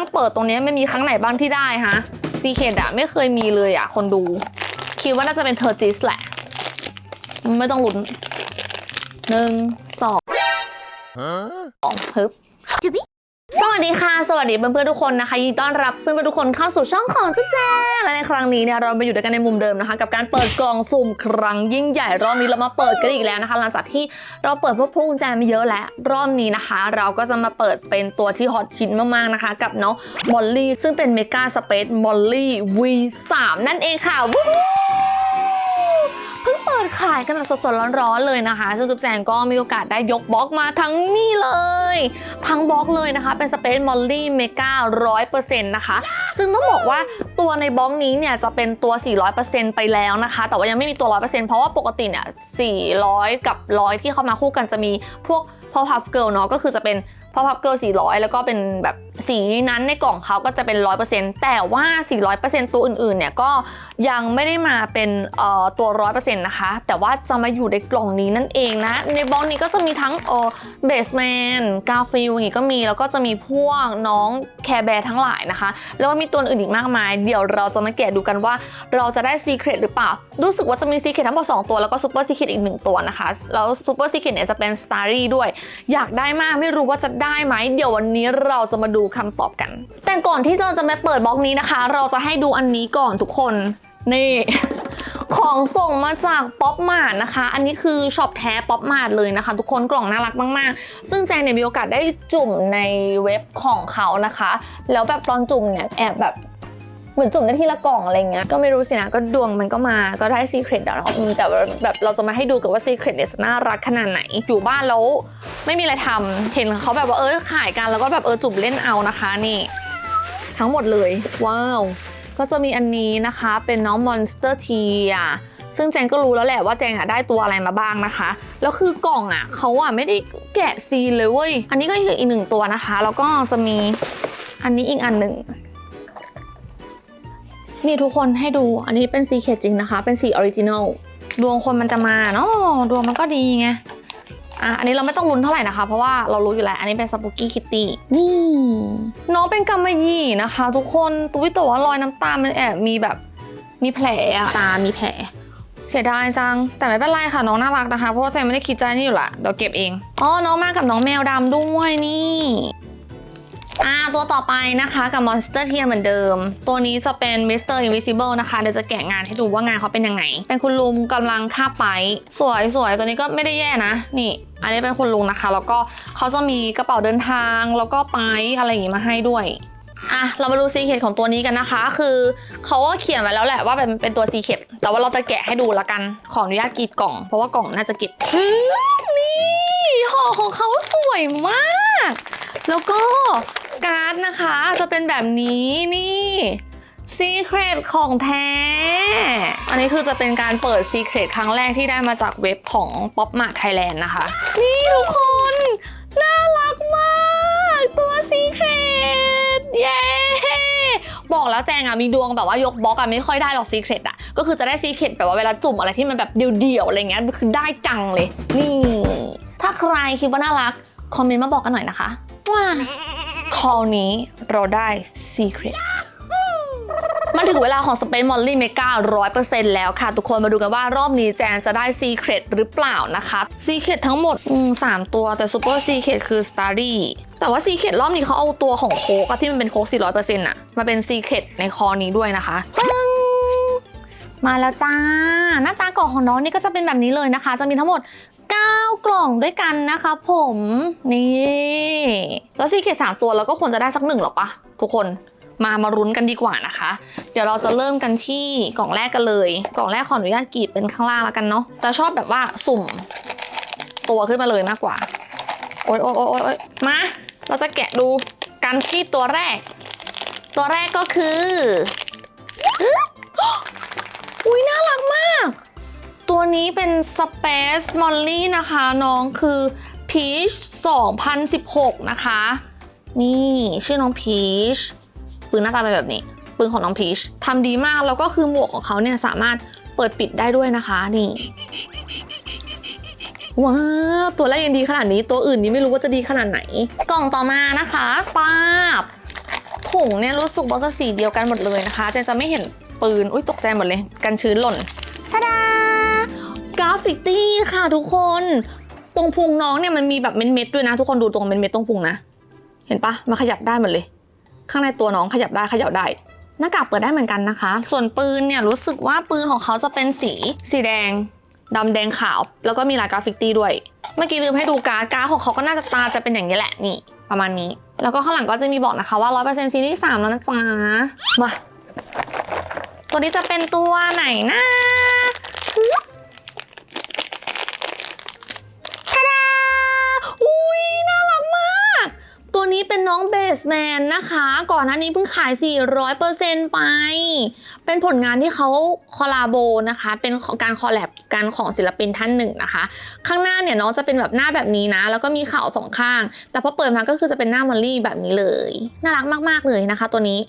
นั่งเปิดตรงเนี้ยไม่มีครั้งไหนบ้างที่ได้ฮะซีเคดอะไม่เคยมีเลยอะคนดู คิดว่าน่าจะเป็นเทอร์จิสแหละ ไม่ต้องลุ้นหนึ่งสองสองฮึบสวั สดีค่ะ สวัสดีเพื่อนๆทุกคนนะคะยินดีต้อนรับเพื่อนๆทุกคนเข้าสู่ช่องของเจ๊แจ้และในครั้งนี้เนี่ยเรามาอยู่ด้วยกันในมุมเดิมนะคะ กับการเปิดกล่องสุ่มครั้งยิ่งใหญ่รอบนี้เรามาเปิดกันอีกแล้วนะคะ หลังจากที่เราเปิดพวกพวงกุญแจมาเยอะแล้วรอบนี้นะคะ เราก็จะมาเปิดเป็นตัวที่ฮอตฮิตมากๆนะคะ กับน้องมอลลี่ซึ่งเป็นเมกาสเปซมอลลี่ V3 นั่นเองค่ะวู้ ดขายกันแบบสดๆร้อนๆเลยนะคะซึ่งจุ๊บแจงก็มีโอกาสได้ยกบล็อกมาทั้งนี่เลยทั้งบล็อกเลยนะคะ เป็นสเปซมอลลี่เมการ้อยเปอร์เซ็นต์นะคะ ซึ่งต้องบอกว่าตัวในบล็อกนี้เนี่ยจะเป็นตัว 400%ไปแล้วนะคะ แต่ว่ายังไม่มีตัว 100%เพราะว่าปกติเนี่ย400 กับ 100 ที่เข้ามาคู่กันจะมีพวกพอพับเกิลเนาะก็คือจะเป็น พอพับเกิล400 แล้วก็เป็นแบบสีนั้นในกล่องเขาก็จะเป็น 100%แต่ว่า 400%ตัวอื่นๆ เนี่ยก็ยังไม่ได้มาเป็นเอ่อตัว 100%นะคะ แต่ว่าจะมาอยู่ในกล่องนี้นั่นเองนะ ในบล็อกนี้ก็จะมีทั้งเออเบสแมนกาฟิลอย่างงี้ก็มี แล้วก็จะมีพวกน้องแคร์แบร์ทั้งหลายนะคะ แล้วก็มีตัวอื่นอีกมากมาย เดี๋ยวเราจะมาแกะดูกันว่าเราจะได้ซีเครตหรือเปล่า รู้สึกว่าจะมีซีเครตทั้งหมด2ตัว แล้วก็ซูเปอร์ซีเครตอีก 1 ตัวนะคะ แล้วซูเปอร์ซีเครตเนี่ยจะเป็นสตาร์รี่ด้วย อยากได้มากไม่รู้ว่าจะได้ไหม เดี๋ยววันนี้เราจะมาดูคำตอบกัน แต่ก่อนที่เราจะมาเปิดบล็อกนี้นะคะ เราจะให้ดูอันนี้ก่อนทุกคน นี่ ของส่งมาจากป๊อปมาร์ทนะคะ อันนี้คือช็อปแท้ป๊อปมาร์ทเลยนะคะ ทุกคนกล่องน่ารักมากๆ ซึ่งแจงเนี่ยมีโอกาสได้จุ่มในเว็บของเขานะคะ แล้วแบบตอนจุ่มเนี่ยแอบแบบ เหมือนจุ่มได้ทีละกล่องอะไรเงี้ยก็ไม่รู้สินะก็ดวงมันก็มาก็ได้ซีเครตแล้วอืมแต่แบบเราจะมาให้ดูกันว่าซีเครตเนี่ยน่ารักขนาดไหนอยู่บ้านแล้วไม่มีอะไรทำเห็นเขาแบบว่าเออขายกันแล้วก็แบบเออจุ่มเล่นเอานะคะนี่ ทั้งหมดเลยว้าว ก็จะมีอันนี้นะคะเป็นน้อง Monster T อะซึ่งแจงก็รู้แล้วแหละว่าแจงอะได้ตัวอะไรมาบ้างนะคะ แล้วคือกล่องอะเขาอะไม่ได้แกะซีนเลยเว้ย อันนี้ก็คืออีกหนึ่งตัวนะคะ แล้วก็จะมีอันนี้อีกอันหนึ่ง นี่ทุกคนให้ดูอันนี้เป็นสีเขตจริงนะคะ เป็นสีออริจินอลดวงคนมันจะมาเนาะดวงมันก็ดีไงอะอันนี้เราไม่ต้องลุ้นเท่าไหร่นะคะ เพราะว่าเรารู้อยู่แล้ว อันนี้เป็นสปุกี้คิตตี้นี่ น้องเป็นกำมะหยี่นะคะ ทุกคนตุ้ยแต่ว่ารอยน้ำตา มันแอบมีแบบมีแผลอะตา มีแผล เสียดายจัง แต่ไม่เป็นไรค่ะน้องน่ารักนะคะ เพราะว่าแจงไม่ได้คิดใจนี่อยู่ละเดี๋ยวเก็บเองอ๋อน้องมากับน้องแมวดำด้วยนี่ อ่าตัวต่อไปนะคะกับ Monster Tier เหมือนเดิม ตัวนี้จะเป็น Mr. Invisible นะคะ เดี๋ยวจะแกะงานให้ดูว่างานเขาเป็นยังไง เป็นคุณลุงกำลังฆ่าไป สวยสวยตัวนี้ก็ไม่ได้แย่นะ นี่ อันนี้เป็นคุณลุงนะคะ แล้วก็เขาจะมีกระเป๋าเดินทางแล้วก็ไปอะไรอย่างงี้มาให้ด้วยอะเรามาดูซีเคดของตัวนี้กันนะคะ คือเขาก็เขียนไว้แล้วแหละว่าเป็นเป็นตัวซีเคดแต่ว่าเราจะแกะให้ดูละกัน ขออนุญาตกรีดกล่อง เพราะว่ากล่องน่าจะเก็บนี่ห่อของเขาสวยมาก แล้วก็ การ์ดนะคะ จะเป็นแบบนี้นี่ซีเครตของแท้ อันนี้คือจะเป็นการเปิดซีเครตครั้งแรกที่ได้มาจากเว็บของ Pop Mart Thailand นะคะ นี่ทุกคน น่ารักมาก ตัวซีเครตเย้บอกแล้วแจงอะมีดวงแบบว่ายกบล็อกอะไม่ค่อยได้หรอกซีเครตอะก็คือจะได้ซีเครตแบบว่าเวลาจุ่มอะไรที่มันแบบเดี่ยวๆอะไรเงี้ยคือได้จังเลย นี่ ถ้าใครคิดว่าน่ารัก คอมเมนต์มาบอกกันหน่อยนะคะว้า คอลนี้เราได้ Secret มันถึงเวลาของ Space Molly Mega 100%แล้วค่ะ ทุกคนมาดูกันว่ารอบนี้แจนจะได้ Secret หรือเปล่านะคะ Secret ทั้งหมดสามตัวแต่ Super Secret คือ Starry แต่ว่า Secret รอบนี้เขาเอาตัวของโค้กที่มันเป็นโค้ก400%อะมาเป็น Secret ในคอนี้ด้วยนะคะปึ้งมาแล้วจ้า หน้าตากล่องของน้องนี่ก็จะเป็นแบบนี้เลยนะคะ จะมีทั้งหมด 9 กล่องด้วยกันนะคะผม นี่ แล้วซีเกตสามตัวเราก็ควรจะได้สักหนึ่งหรอปะทุกคนมามารุ้นกันดีกว่านะคะ เดี๋ยวเราจะเริ่มกันที่กล่องแรกกันเลย กล่องแรกขออนุญาตกรีดเป็นข้างล่างแล้วกันเนาะแต่ชอบแบบว่าสุ่ม ตัวขึ้นมาเลยมากกว่า โอ๊ยโอ๊ยโอ๊ยโอ๊ยมา เราจะแกะดูกันที่ตัวแรก ตัวแรกก็คือ อุ้ยน่ารัก ตัวนี้เป็น Space Molly นะคะ น้องคือ Peach 2016 นะคะ นี่ชื่อน้อง Peach ปืนหน้าตาเป็นแบบนี้ปืนของน้อง Peach ทำดีมากแล้วก็คือหมวกของเขาเนี่ยสามารถเปิดปิดได้ด้วยนะคะนี่ว้าวตัวแรกยังดีขนาดนี้ตัวอื่นนี่ไม่รู้ว่าจะดีขนาดไหน กล่องต่อมานะคะป้าบถุงเนี่ยรู้สึกว่าจะสีเดียวกันหมดเลยนะคะเจนจะไม่เห็นปืนอุ้ยตกใจหมดเลย กันชื้นหล่น ฟิตี้ค่ะทุกคน ตรงพุงน้องเนี่ยมันมีแบบเม็ดๆด้วยนะ ทุกคนดูตรงเม็ดๆตรงพุงนะ เห็นปะมันขยับได้หมดเลย ข้างในตัวน้องขยับได้ขยับได้หน้ากากเปิดได้เหมือนกันนะคะ ส่วนปืนเนี่ยรู้สึกว่าปืนของเขาจะเป็นสีสีแดงดำแดงขาว แล้วก็มีลายกราฟิกตี้ด้วย เมื่อกี้ลืมให้ดูการ์ดการ์ดของเขาก็น่าจะตาจะเป็นอย่างนี้แหละนี่ประมาณนี้ แล้วก็ข้างหลังก็จะมีบอกนะคะว่า 100%ซีรีส์3แล้วนะจ๊ะ มา ตัวนี้จะเป็นตัวไหนนะ นี้เป็นน้องเบสแมนนะคะ ก่อนหน้านี้เพิ่งขาย 400%ไป เป็นผลงานที่เขาคอลลาโบนะคะ เป็นการคอลแลบกันของศิลปินท่านหนึ่งนะคะ ข้างหน้าเนี่ยน้องจะเป็นแบบหน้าแบบนี้นะ แล้วก็มีเข่าสองข้าง แต่พอเปิดมาก็คือจะเป็นหน้ามอลลี่แบบนี้เลย น่ารักมากๆเลยนะคะ ตัวนี้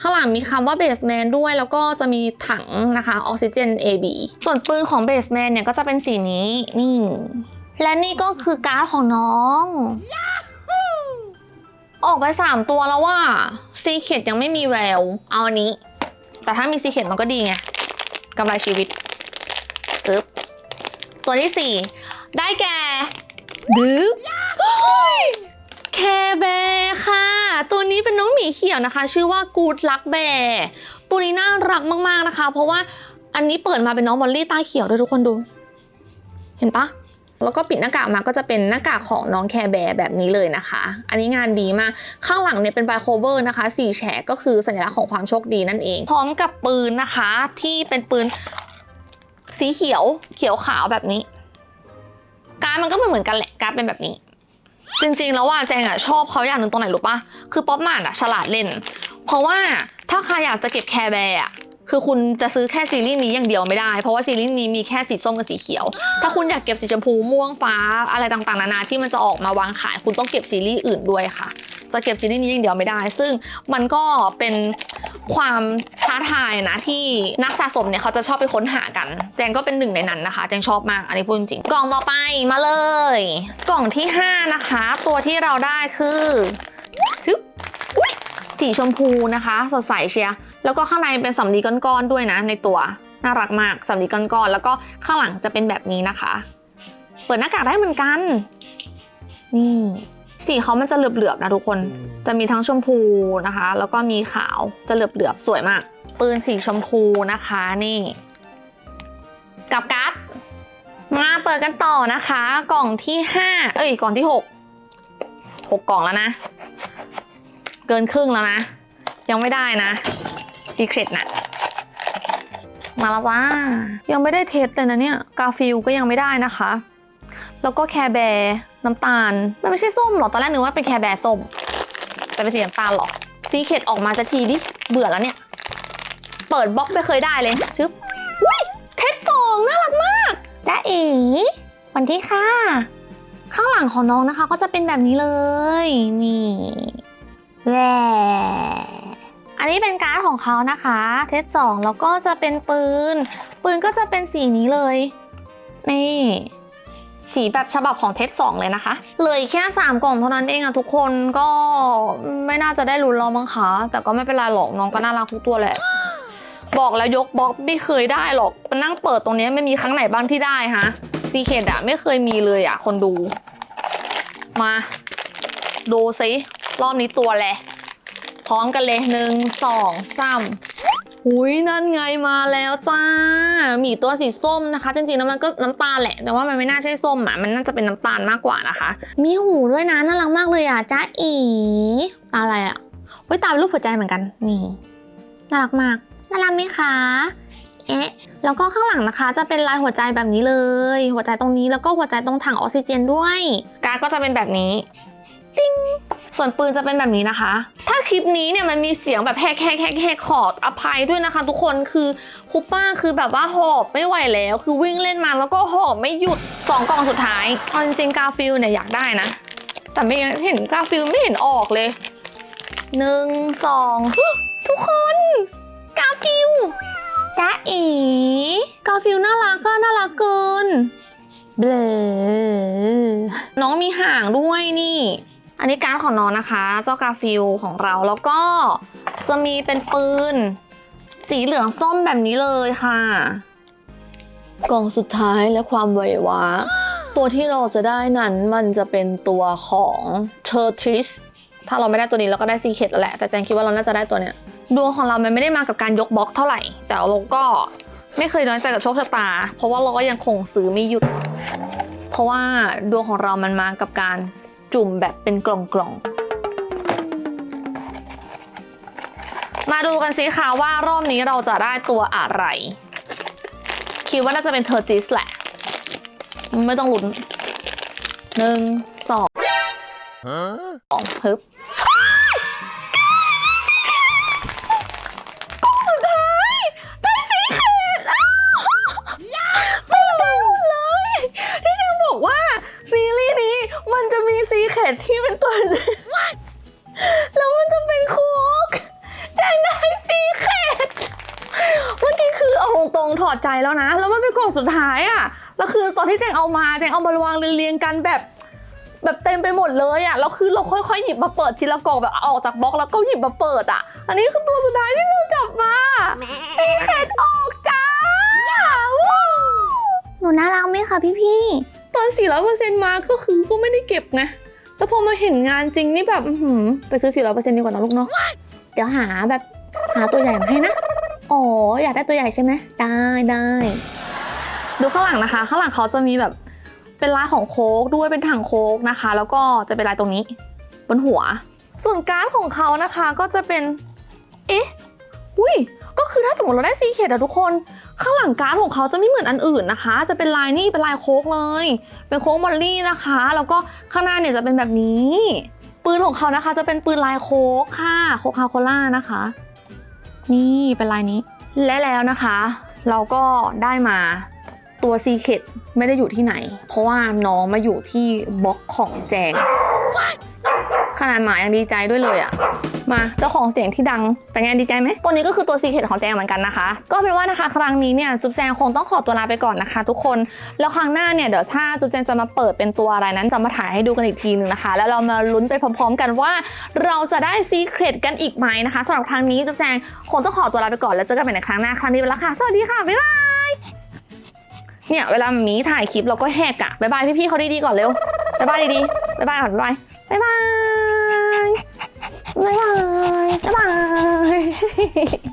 ข้างหลังมีคำว่าเบสแมนด้วย แล้วก็จะมีถังนะคะออกซิเจน AB ส่วนปืนของเบสแมนเนี่ยก็จะเป็นสีนี้นี่ และนี่ก็คือการ์ดของน้อง ออกไป3ตัวแล้วว่าซีเ e ดยังไม่มีแวว เอาอันนี้ แต่ถ้ามีซีเ e ดมันก็ดีไงกำไรชีวิตปึ๊บตัวที่4ได้แก่ดึ๊บแคร์แบค่ะ ตัวนี้เป็นน้องหมีเขียวนะคะ ชื่อว่ากูดลักแบตัวนี้น่ารักมากๆนะคะ เพราะว่าอันนี้เปิดมาเป็นน้องมอลลี่ตาเขียวด้วยทุกคนดู เห็นปะ แล้วก็ปิดหน้ากากมาก็จะเป็นหน้ากากของน้องแคร์แบร์แบบนี้เลยนะคะ อันนี้งานดีมาก ข้างหลังเนี่ยเป็นไบโคเวอร์นะคะสี่แฉกก็คือสัญลักษณ์ของความโชคดีนั่นเอง พร้อมกับปืนนะคะที่เป็นปืนสีเขียวเขียวขาวแบบนี้ การดมันก็เหมือนเหมือนกันแหละการดเป็นแบบนี้ จริงๆ แล้วว่าแจงอะชอบเขาอย่างหนึ่งตรงไหนรู้ปะคือป๊อปมาดอะฉลาดเล่น เพราะว่าถ้าใครอยากจะเก็บแคร์แบร์อะ คือคุณจะซื้อแค่ซีรีส์นี้อย่างเดียวไม่ได้ เพราะว่าซีรีส์นี้มีแค่สีส้มกับสีเขียว ถ้าคุณอยากเก็บสีชมพูม่วงฟ้าอะไรต่างๆนานาที่มันจะออกมาวางขาย คุณต้องเก็บซีรีส์อื่นด้วยค่ะ จะเก็บซีรีส์นี้อย่างเดียวไม่ได้ ซึ่งมันก็เป็นความท้าทายนะที่นักสะสมเนี่ยเขาจะชอบไปค้นหากัน แจงก็เป็นหนึ่งในนั้นนะคะ แจงชอบมาก อันนี้พูดจริงๆกล่องต่อไปมาเลย กล่องที่ 5 นะคะ ตัวที่เราได้คือชึบอุ๊ยสีชมพูนะคะ สดใสเชียร์ แล้วก็ข้างในเป็นสำลีก้อนๆด้วยนะในตัวน่ารักมากสำลีก้อนๆแล้วก็ข้างหลังจะเป็นแบบนี้นะคะ เปิดหน้ากากได้เหมือนกัน นี่สีเขามันจะเหลือบๆนะทุกคน จะมีทั้งชมพูนะคะ แล้วก็มีขาวจะเหลือบๆสวยมาก ปืนสีชมพูนะคะนี่กับการ์ดมาเปิดกันต่อนะคะ กล่องที่ 5 เอ้ยกล่องที่ 6 6 กล่องแล้วนะ เกินครึ่งแล้วนะ ยังไม่ได้นะ ซีเครตนะมาแล้วจ้า ยังไม่ได้เทสเลยนะเนี่ย กาฟิลก็ยังไม่ได้นะคะ แล้วก็แคร์แบร์น้ำตาล มันไม่ใช่ส้มหรอ ตอนแรกนึกว่าเป็นแคร์แบร์ส้ม แต่เป็นสีน้ำตาลหรอซีเครดออกมาจะทีดิ เบื่อแล้วเนี่ย เปิดบล็อกไม่เคยได้เลยชึบอุ้ยเทสสองน่ารักมากจ้าเอ๋วันที่ค่ะ ข้างหลังของน้องนะคะ ก็จะเป็นแบบนี้เลย นี่แหละ อันนี้เป็นการ์ดของเขานะคะ เทสสองแล้วก็จะเป็นปืน ปืนก็จะเป็นสีนี้เลย นี่สีแบบฉบับของเทสสองเลยนะคะเหลืออีกแค่ 3 กล่องเท่านั้นเองอะทุกคนก็ไม่น่าจะได้ลุ้นแล้วมั้งคะแต่ก็ไม่เป็นไรหรอกน้องก็น่ารักทุกตัวแหละ บอกแล้วยกบล็อกไม่เคยได้หรอกมานั่งเปิดตรงนี้ไม่มีครั้งไหนบ้างที่ได้ฮะซีเคดอะไม่เคยมีเลยอะคนดู มา ดูซิรอบนี้ตัวแหละ พร้อมกันเลยหนึ่งสองสามหุยนั่นไงมาแล้วจ้าหมีตัวสีส้มนะคะ จริงๆแล้วมันก็น้ำตาลแหละ แต่ว่ามันไม่น่าใช่ส้มอะมันน่าจะเป็นน้ำตาลมากกว่านะคะ มีหูด้วยนะน่ารักมากเลยอะจ้าอีตาอะไรอะเฮ้ยตาเป็นรูปหัวใจเหมือนกันนี่น่ารักมากน่ารักไหมคะเอ๊ะแล้วก็ข้างหลังนะคะ จะเป็นลายหัวใจแบบนี้เลย หัวใจตรงนี้แล้วก็หัวใจตรงถังออกซิเจนด้วย การก็จะเป็นแบบนี้ ปิ้งส่วนปืนจะเป็นแบบนี้นะคะ ถ้าคลิปนี้เนี่ยมันมีเสียงแบบแฮกแฮกแฮกแฮกขออภัยด้วยนะคะ ทุกคนคือคูป้าคือแบบว่าหอบไม่ไหวแล้ว คือวิ่งเล่นมาแล้วก็หอบไม่หยุดสองกล่องสุดท้ายเอาจริงๆกาฟิลเนี่ยอยากได้นะ แต่ไม่เห็นกาฟิลไม่เห็นออกเลยหนึ่งสองทุกคนกาฟิลจ้าเอ๋กาฟิลน่ารักก็น่ารักเกินเบลอน้องมีห่างด้วยนี่ อันนี้การ์ดของน้องนะคะ เจ้ากาฟิลของเราแล้วก็จะมีเป็นปืน สีเหลืองส้มแบบนี้เลยค่ะ กล่องสุดท้ายและความไววะ ตัวที่เราจะได้นั้นมันจะเป็นตัวของเทอร์ทริสถ้าเราไม่ได้ตัวนี้เราก็ได้ซีเคดแล้วแหละ แต่แจงคิดว่าเราน่าจะได้ตัวเนี้ยดวงของเรามันไม่ได้มากับการยกบล็อกเท่าไหร่ แต่เราก็ไม่เคยน้อยใจกับโชคชะตา เพราะว่าเราก็ยังคงซื้อไม่หยุด เพราะว่าดวงของเรามันมากับการ จุ่มแบบเป็นกล่องๆ มาดูกันสิคะว่ารอบนี้เราจะได้ตัวอะไร คิดว่าน่าจะเป็นเทอร์จิสแหละ ไม่ต้องลุ้นหนึ่งสองสองฮึบกล่องสุดท้ายได้สีเขตอ้าวตกใจหมดเลยที่แกบอกว่าซีรี มันจะมีซีเขตที่เป็นตัวเล็กแล้วมันจะเป็นคุกแจงได้ซีเขตเมื่อกี้คือเอาตรงๆถอดใจแล้วนะ แล้วมันเป็นกล่องสุดท้ายอะแล้วคือตอนที่แจงเอามาแจงเอามาวางเรียงๆกันแบบแบบเต็มไปหมดเลยอะแล้วคือเราค่อยๆหยิบมาเปิดทีละกล่องแบบเอาออกจากบล็อกแล้วก็หยิบมาเปิดอะอันนี้คือตัวสุดท้ายที่เราจับมาซีเคดออกจ้าว้าวหนูน่ารักไหมคะพี่พี่ ตอน 400%มาก็คือก็ไม่ได้เก็บไงแล้วพอมาเห็นงานจริงนี่แบบอื้อหือไปซื้อ 400%ดีกว่านะลูกเนาะๆเดี๋ยวหาแบบหาตัวใหญ่มาให้นะอ๋ออยากได้ตัวใหญ่ใช่ไหมได้ได้ดูข้างหลังนะคะ ข้างหลังเขาจะมีแบบเป็นลายของโค้กด้วยเป็นถังโค้กนะคะ แล้วก็จะเป็นลายตรงนี้ บนหัว ส่วนการ์ดของเขานะคะก็จะเป็น เอ๊ะอุ้ย ก็คือถ้าสมมติเราได้ซีเคดอะทุกคน ข้างหลังการ์ดของเขาจะไม่เหมือนอันอื่นนะคะ จะเป็นลายนี่เป็นลายโค้กเลย เป็นโค้กมอลลี่นะคะ แล้วก็ข้างหน้าเนี่ยจะเป็นแบบนี้ ปืนของเขานะคะ จะเป็นปืนลายโค้กค่ะโคคาโคล่านะคะ นี่เป็นลายนี้ และแล้วนะคะ เราก็ได้มาตัวซีเคดไม่ได้อยู่ที่ไหน เพราะว่าน้องมาอยู่ที่บล็อกของแจง ขนาดหมายังดีใจด้วยเลยอะมาเจ้าของเสียงที่ดังเป็นไงดีใจไหมตัวนี้ก็คือตัวซีเคดของแจงเหมือนกันนะคะ ก็เป็นว่านะคะครั้งนี้เนี่ยจุ๊บแจงคงต้องขอตัวลาไปก่อนนะคะ ทุกคนแล้วครั้งหน้าเนี่ยเดี๋ยวถ้าจุ๊บแจงจะมาเปิดเป็นตัวอะไรนั้นจะมาถ่ายให้ดูกันอีกทีนึงนะคะ แล้วเรามาลุ้นไปพร้อม ๆ กันว่า เราจะได้ซีเครตกันอีกไหมนะคะสำหรับครั้งนี้จุ๊บแจงคงต้องขอตัวลาไปก่อนแล้วเจอกันใหม่ในครั้งหน้าครั้งนี้ไปแล้วค่ะสวัสดีค่ะบ๊ายบายเนี่ยเวลาหมีถ่ายคลิปเราก็แหกอะบ๊ายบายพี่ๆเขาดีๆก่อนเร็วบ๊ายบายดีๆบ๊ายบายก่อนบ๊ายบายบ๊ายบาย 拜拜，拜 ba!